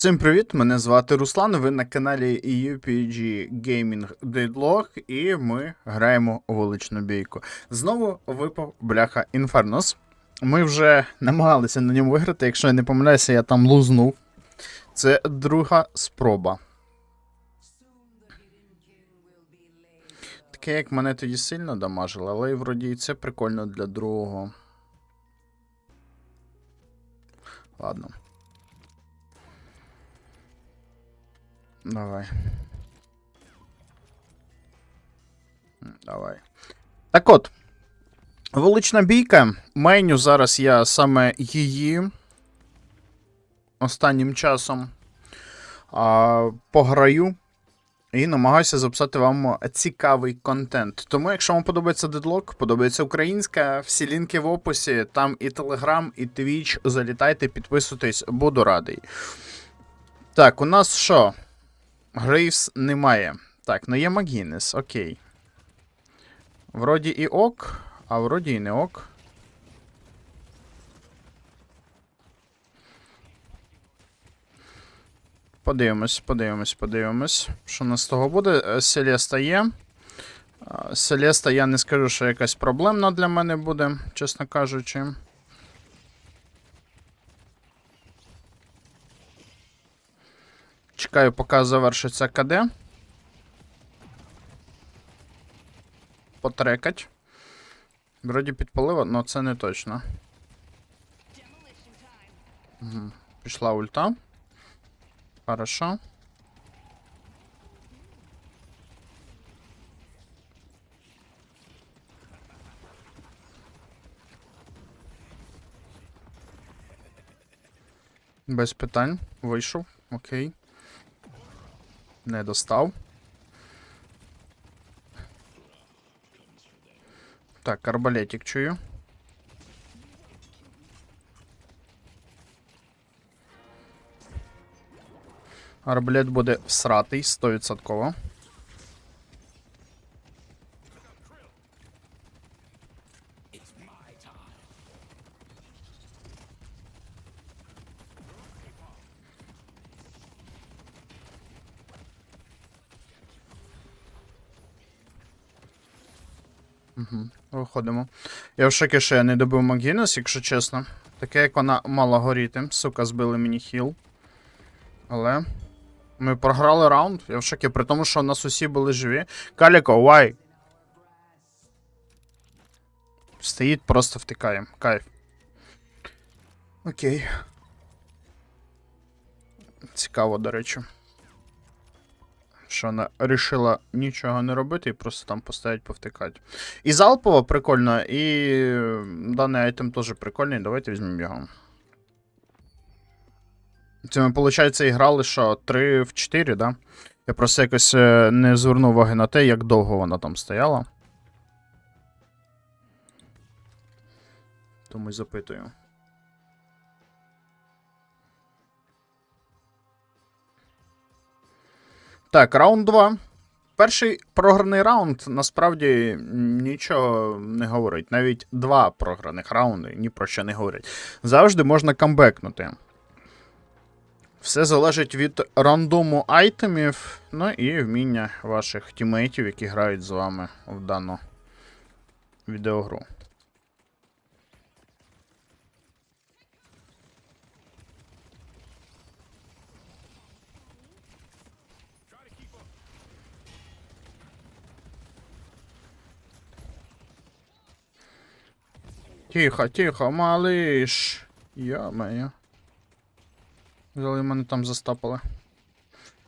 Всім привіт! Мене звати Руслан. Ви на каналі UPG Gaming Deadlock, і ми граємо у величну бійку. Знову випав бляха Інфернос. Ми вже намагалися на ньому виграти. Якщо я не помиляюся, я там лузнув. Це друга спроба. Таке, як мене тоді сильно дамажило, але вроді і це прикольно для другого. Ладно. Давай. Давай. Так от. Велична бійка. Меню зараз я саме її останнім часом а, пограю і намагаюся записати вам цікавий контент. Тому, якщо вам подобається дедлок, подобається українська, всі лінки в описі, там і Телеграм, і Твіч. Залітайте, підписуйтесь, буду радий. Так, у нас що? Грейвс немає. Так, ну є Магінес, окей. Вроді і ок, а вроді і не ок. Подивимось, подивимось, подивимось. Що у нас з того буде? Е, Селеста є. Селеста, я не скажу, що якась проблемна для мене буде, чесно кажучи. Чекаю, поки завершиться КД. Потрекать. Вроді підпалива, але це не точно. Пішла ульта. Хорошо. Без питань. Вийшов. Окей. Не достав. Так, арбалетик чую. Арбалет буде всратий 100%. Виходимо. Я в шокі, що я не добив Магінес, якщо чесно. Таке, як вона мала горіти. Сука, збили мені хіл. Але. Ми програли раунд. Я в шокі, при тому, що у нас усі були живі. Каліко, вай! Стоїть, просто втикає. Кайф. Окей. Цікаво, до речі. Що вона рішила нічого не робити і просто там поставить повтикати. І залпово прикольно, і даний айтем теж прикольний. Давайте візьмемо його. Це ми, виходить, і грали що 3 в 4, да? Я просто якось е, не звернув уваги на те, як довго вона там стояла. Тому й запитую. Так, раунд 2. Перший програний раунд насправді нічого не говорить. Навіть два програних раунди ні про що не говорять. Завжди можна камбекнути. Все залежить від рандому айтемів, ну і вміння ваших тімейтів, які грають з вами в дану відеогру. Тихо, тихо, малиш. Йо-моє. Взяли мене там застапали.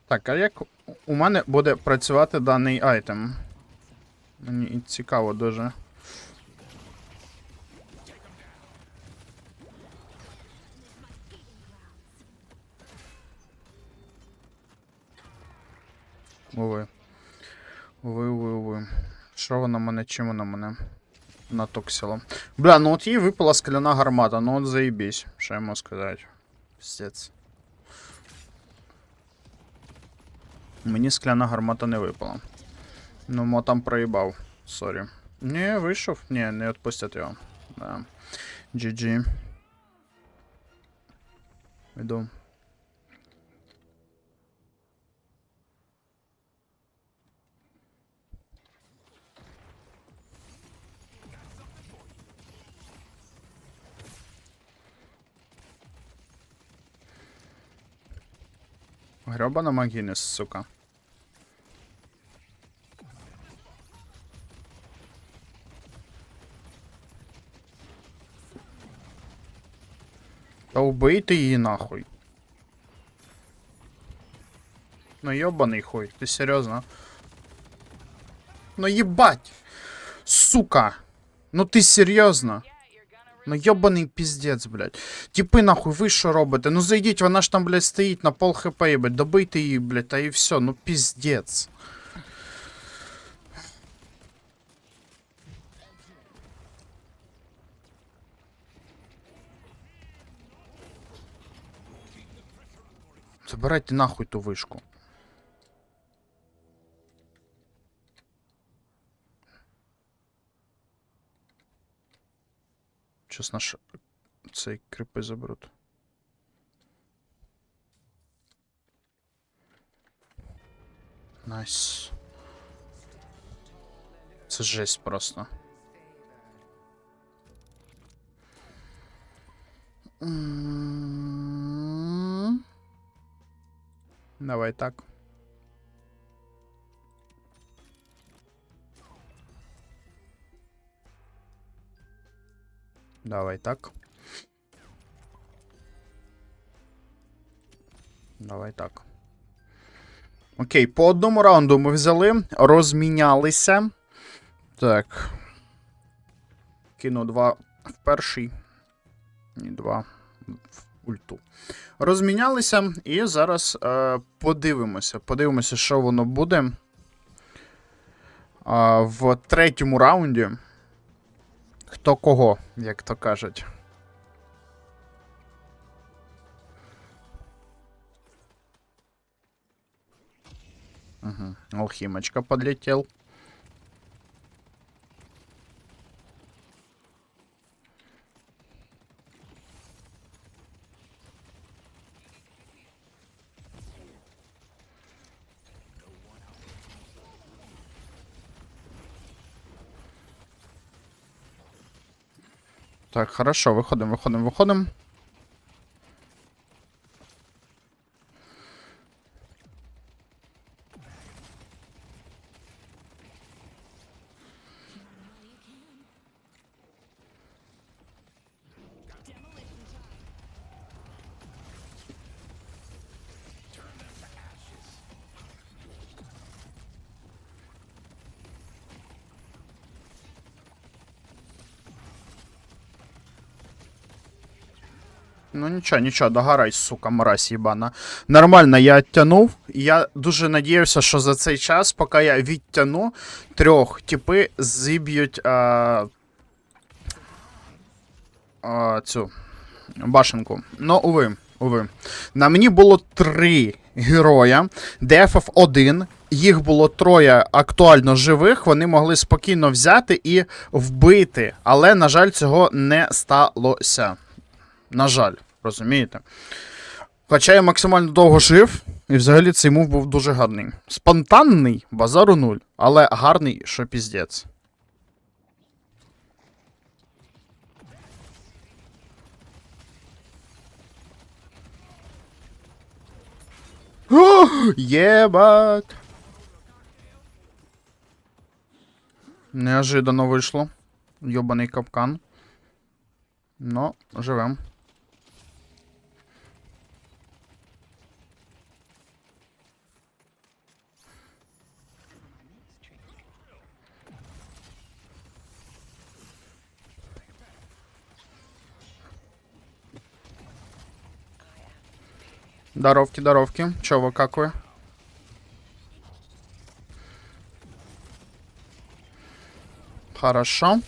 Так, а як у мене буде працювати даний айтем? Мені цікаво дуже. Уви. Уви, уви, уви. Що вона мене, чим вона мене натоксила? Бля, ну от їй випала скляна гармата, ну от заебись, що я можу сказати. Пістець. Мені скляна гармата не випала. Ну, мо там проїбав. Сорі. Не, вийшов? Ні, не відпустять його. Да. GG. Іду. Гребана Магінес, сука. Та убийте її нахуй. Ну йобаний хуй, ти серйозно? Ну єбать! Сука! Ну ти серйозно? Ну йобаний піздець, блядь. Тіпи нахуй, ви що робите? Ну зайдіть, вона ж там, блядь, стоїть на пол хп, блядь, добийте її, блядь, та і все, ну піздець. Забирайте нахуй ту вишку. Щас наш цей крипи заберуть. Найс. Це жесть просто. Давай так. Давай так. Давай так. Окей, по одному раунду ми взяли, розмінялися. Так. Кину два в перший. І два в ульту. Розмінялися, і зараз е, подивимося. Подивимося, що воно буде. Е, в третьому раунді. Хто кого, як то кажуть. Угу. Алхимочка подлетел. Так, хорошо, виходимо, виходимо, виходимо. Ну нічого, нічого, догорай, сука, мразь їбана. Нормально, я оттянув. Я дуже надіявся, що за цей час, поки я відтяну, трьох типи зіб'ють а, а, цю башенку. Ну, уви, уви. На мені було три героя, дефав один. Їх було троє актуально живих, вони могли спокійно взяти і вбити. Але, на жаль, цього не сталося. На жаль, розумієте? Хоча я максимально довго жив, і взагалі цей мув був дуже гарний. Спонтанний, базару нуль, але гарний, що піздець. Єбать. Неожиданно вийшло. Йобаний капкан. Ну, живем. Даровки, даровки. Чё вы, как вы? Хорошо.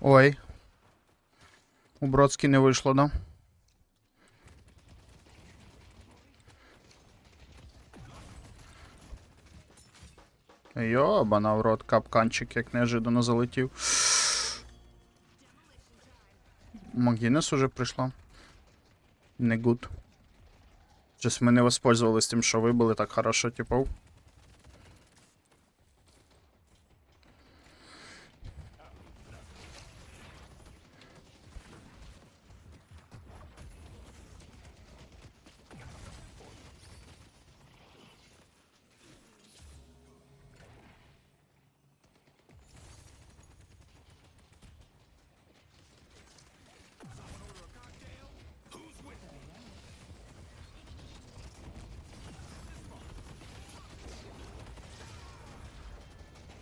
Ой. У Бродській не вийшло, да? Йобана в капканчик, як неожиданно залетів. Магінес уже прийшла. Не гуд. Щось ми не воспользувалися тим, що вибили так хорошо, типу.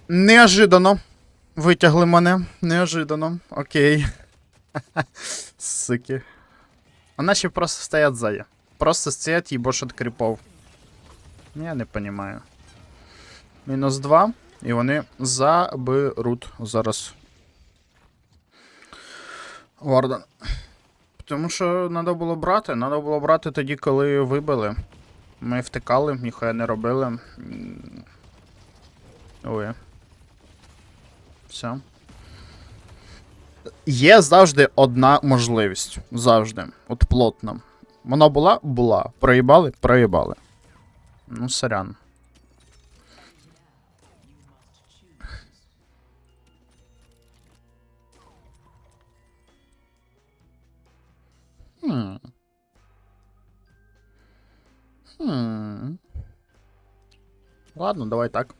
Неожиданно. Витягли мене. Неожиданно. Окей. Суки. А наші просто стоять ззаді. Просто стоять і бошот кріпов. Я не понимаю. Мінус 2. І вони заберуть зараз. Варден. Тому що треба було брати. Треба було брати тоді, коли вибили. Ми втикали, ніхуя не робили. Ой. Все. Є завжди одна можливість. Завжди. От плотно. Вона була? Була. Проїбали? Проїбали. Ну, сорян. Хм. Хм. Ладно, давай так.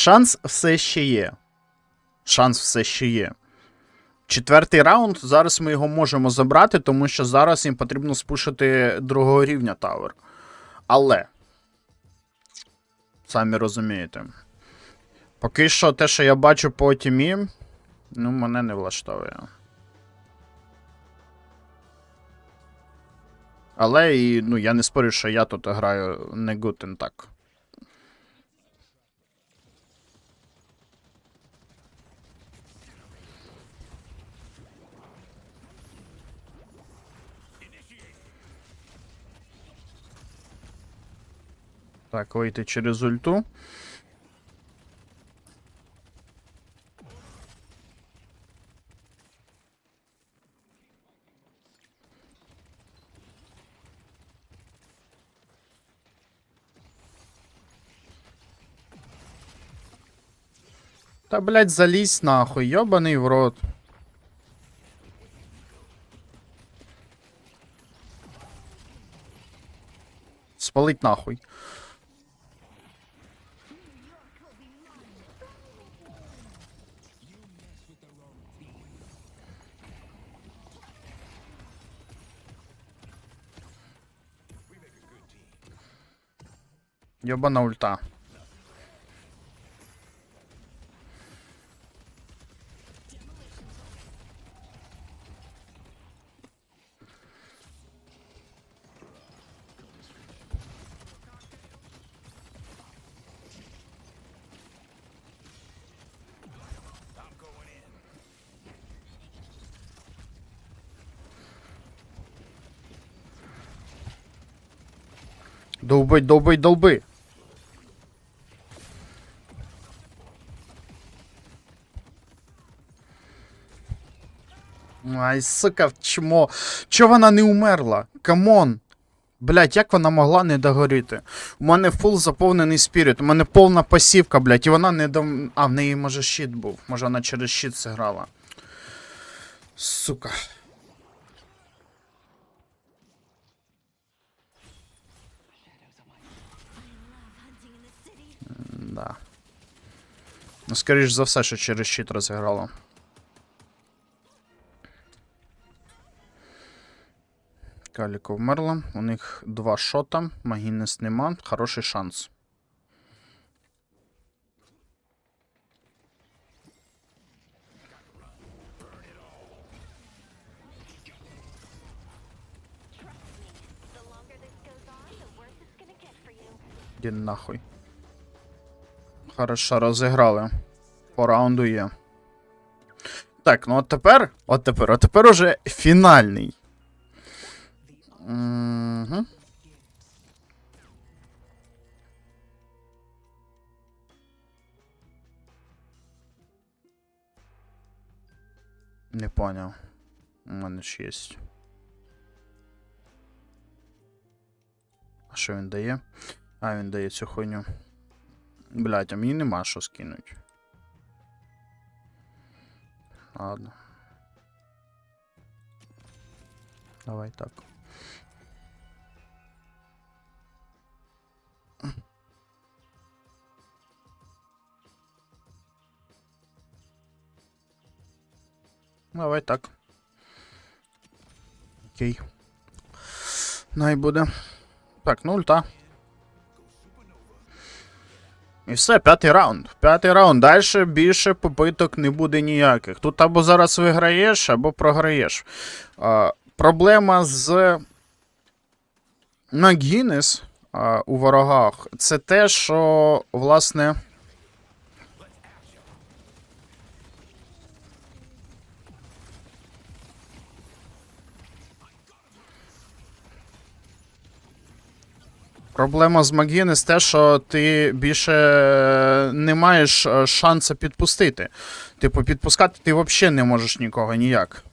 Шанс все ще є. Шанс все ще є. Четвертий раунд. Зараз ми його можемо забрати, тому що зараз їм потрібно спушити другого рівня тавер. Але. Самі розумієте. Поки що те, що я бачу по тімі, ну, мене не влаштовує. Але і, ну, я не спорю, що я тут граю не гутен так. Так, вийти через ульту. Та, блядь, залізь нахуй, йобаний в рот. Спалить нахуй. Йобана ульта. Довбить, довбить, долби. Ай, сука, чмо. Чо вона не умерла? Камон. Блять, як вона могла не догоріти? У мене фул заповнений спіріт, у мене повна пасівка, блять, і вона не до. А, в неї може щит був. Може вона через щит зіграла. Сука. Да. Ну, скоріш за все, що через щит розіграла. Каліко вмерла. У них два шота. Магінес нема. Хороший шанс. Іди нахуй. Хорошо, розіграли. По раунду є. Так, ну от тепер. От тепер, от тепер уже фінальний. Угу. Не понял. У мене ж є. А що він дає? А, він дає цю хуйню. Блять, а мені нема що скинуть. Ладно. Давай так. Давай так. Окей. Най буде. Так, ну ульта. І все, п'ятий раунд. П'ятий раунд. Далі більше попиток не буде ніяких. Тут або зараз виграєш, або програєш. А, проблема з Нагінес у ворогах це те, що, власне. Проблема з Магінес те, що ти більше не маєш е, шансу підпустити. Типу, підпускати ти взагалі не можеш нікого ніяк.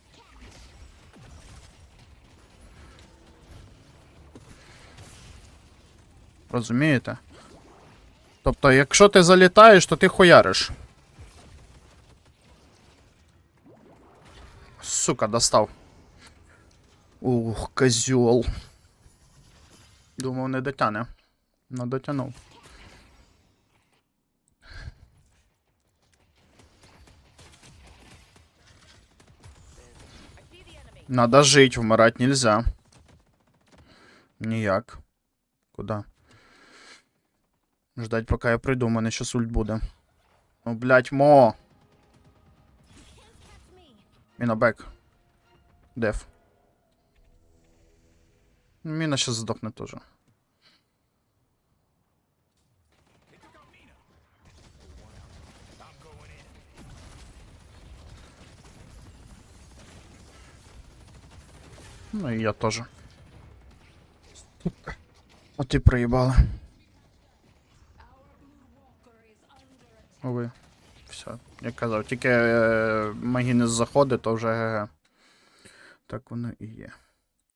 Розумієте? Тобто, якщо ти залітаєш, то ти хуяриш. Сука, достав. Ух, козьол. Думав, не дотяне. Не дотянув. Надо жить, вмирать нельзя. Ніяк. Куда? Ждать, поки я прийду, у мене щас ульт буде. Ну, блять, мо! Міна бек. Деф. Міна щас здохне теж. Ну і я теж. А ти проїбала. Ови. Все. Я казав, тільки е, Магінес заходить, то вже ГГ. Так воно і є.